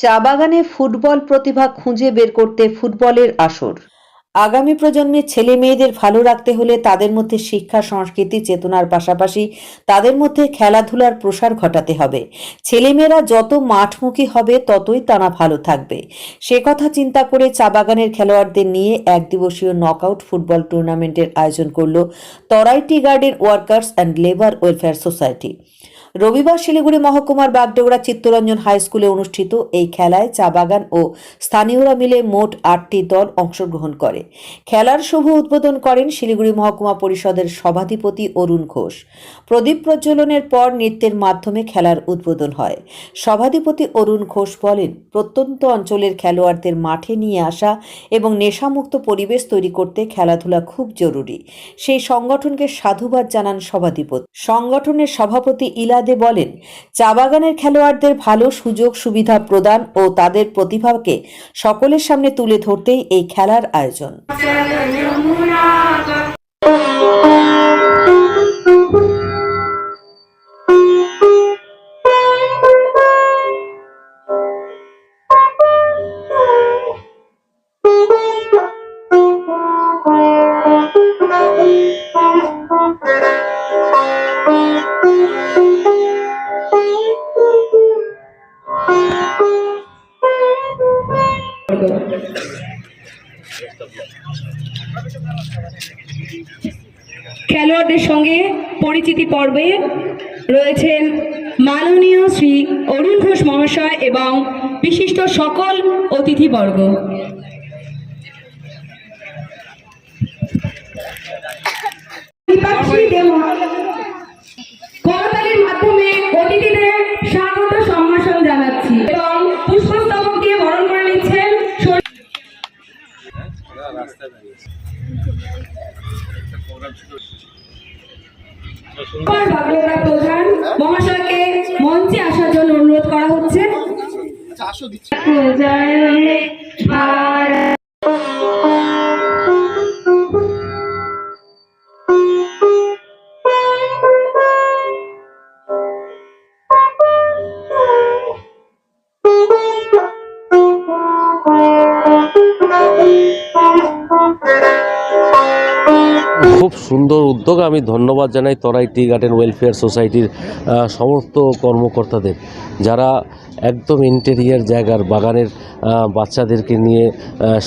চা বাগানে ফুটবল প্রতিভা খুঁজে বের করতে ফুটবলের আসর। আগামী প্রজন্মের ছেলে মেয়েদের ভালো রাখতে হলে তাদের মধ্যে শিক্ষা, সংস্কৃতি, চেতনার পাশাপাশি তাদের মধ্যে খেলাধুলার প্রসার ঘটাতে হবে। ছেলেমেয়েরা যত মাঠমুখী হবে, ততই তারা ভালো থাকবে। সে কথা চিন্তা করে চা বাগানের খেলোয়াড়দের নিয়ে এক দিবসীয় নকআউট ফুটবল টুর্নামেন্টের আয়োজন করল Terai tea garden workers and labour welfare society. রবিবার শিলিগুড়ি মহকুমার বাগডোগরা চিত্তরঞ্জন হাই স্কুলে অনুষ্ঠিত এই খেলায় চা বাগান ও স্থানীয়রা মিলে মোট আটটি দল অংশগ্রহণ করে। খেলার শুভ উদ্বোধন করেন শিলিগুড়ি মহকুমা পরিষদের সভাধিপতি অরুণ ঘোষ। প্রদীপ প্রজ্বলনের পর নৃত্যের মাধ্যমে খেলার উদ্বোধন হয়। সভাধিপতি অরুণ ঘোষ বলেন, প্রত্যন্ত অঞ্চলের খেলোয়াড়দের মাঠে নিয়ে আসা এবং নেশামুক্ত পরিবেশ তৈরি করতে খেলাধুলা খুব জরুরি। সেই সংগঠনকে সাধুবাদ জানান সভাধিপতি। সংগঠনের সভাপতি ইলাদে বলেন, চা বাগানের খেলোয়াড়দের ভালো সুযোগ, সুবিধা প্রদান ও তাদের প্রতিভাকে সকলের সামনে তুলে ধরতেই এই খেলার আয়োজন। খেলোয়াড়দের সঙ্গে পরিচিতি পর্বে রয়েছেন মাননীয় শ্রী অরুণ ঘোষ মহাশয় এবং বিশিষ্ট সকল অতিথিবর্গ। দেওয়া বাগলোরা প্রধান। মহাশয়কে মঞ্চে আসার জন্য অনুরোধ করা হচ্ছে। জয় ভারত। খুব সুন্দর উদ্যোগ। আমি ধন্যবাদ জানাই তরাই টি গার্ডেন ওয়েলফেয়ার সোসাইটির সমস্ত কর্মকর্তাদের, যারা একদম ইন্টেরিয়ার জায়গার বাগানের বাচ্চাদেরকে নিয়ে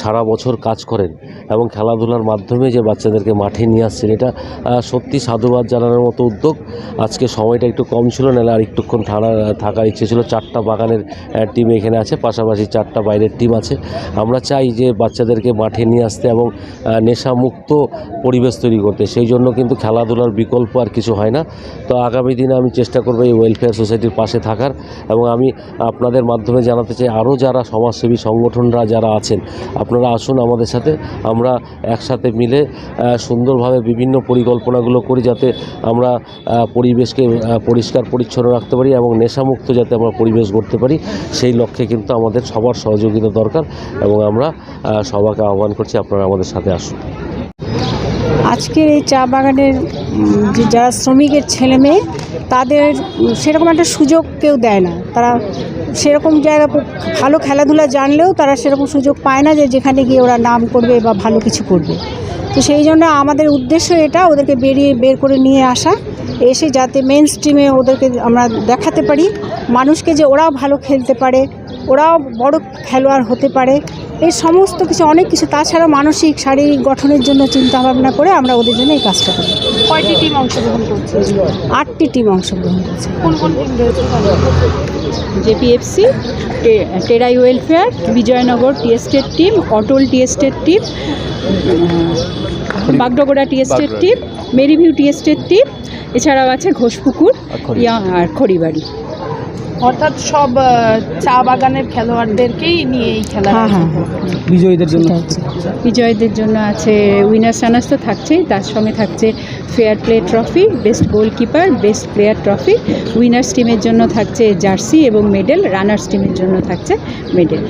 সারা বছর কাজ করেন এবং খেলাধুলার মাধ্যমে যে বাচ্চাদেরকে মাঠে নিয়ে আসছেন, এটা সত্যি সাধুবাদ জানানোর মতো উদ্যোগ। আজকে সময়টা একটু কম ছিল, নাহলে আর একটুক্ষণ থানা, থাকার ইচ্ছে ছিল। চারটা বাগানের টিম এখানে আছে, পাশাপাশি চারটা বাইরের টিম আছে। আমরা চাই যে বাচ্চাদেরকে মাঠে নিয়ে আসতে এবং নেশামুক্ত পরিবেশ তৈরি করতে। সেই জন্য কিন্তু খেলাধুলার বিকল্প আর কিছু হয় না। তো আগামী দিনে আমি চেষ্টা করব এই ওয়েলফেয়ার সোসাইটির পাশে থাকার এবং আমি আপনাদের মাধ্যমে জানাতে চাই, আরও যারা সমাজসেবী সংগঠনরা যারা আছেন, আপনারা আসুন আমাদের সাথে। আমরা একসাথে মিলে সুন্দরভাবে বিভিন্ন পরিকল্পনাগুলো করি যাতে আমরা পরিবেশকে পরিষ্কার, পরিচ্ছন্ন রাখতে পারি এবং নেশামুক্ত যাতে আমরা পরিবেশ গড়তে পারি, সেই লক্ষ্যে কিন্তু আমাদের সবার সহযোগিতা দরকার এবং আমরা সবাকে আহ্বান করছি আপনারা আমাদের সাথে আসুন। আজকের এই চা বাগানের যে যারা শ্রমিকের ছেলে মেয়ে, তাদের সেরকম একটা সুযোগ কেউ দেয় না। তারা সেরকম জায়গা ভালো খেলাধুলা জানলেও তারা সেরকম সুযোগ পায় না যে যেখানে গিয়ে ওরা নাম করবে বা ভালো কিছু করবে। তো সেই জন্য আমাদের উদ্দেশ্য এটা, ওদেরকে বেরিয়ে বের করে নিয়ে আসা, এসে যাতে মেন স্ট্রিমে ওদেরকে আমরা দেখাতে পারি। মানুষকে যে ওরাও ভালো খেলতে পারে, ওরাও বড় খেলোয়াড় হতে পারে এই সমস্ত কিছু অনেক কিছু তাছাড়া মানসিক শারীরিক গঠনের জন্য চিন্তা ভাবনা করে আমরা ওদের জন্য এই কাজটা করি। কয়টি টিম অংশগ্রহণ করছে? আটটি টিম অংশগ্রহণ করছে। কোন কোন টিম রয়েছে? JPFC Terai welfare Bijaynagar tea estate team Atal tea estate team Bagdogra tea estate team Merryview tea estate team এছাড়াও আছে ঘোষপুকুর আর খড়িবাড়ি। অর্থাৎ সব চা বাগানের খেলোয়াড়দেরকেই নিয়ে এই খেলা হ্যাঁ হ্যাঁ হ্যাঁ বিজয়ীদের জন্য। বিজয়ীদের জন্য আছে উইনার সানাস তো থাকছেই তার সঙ্গে থাকছে fair play trophy best goalkeeper best player trophy winners টিমের জন্য থাকছে জার্সি এবং মেডেল রানার্স টিমের জন্য থাকছে মেডেল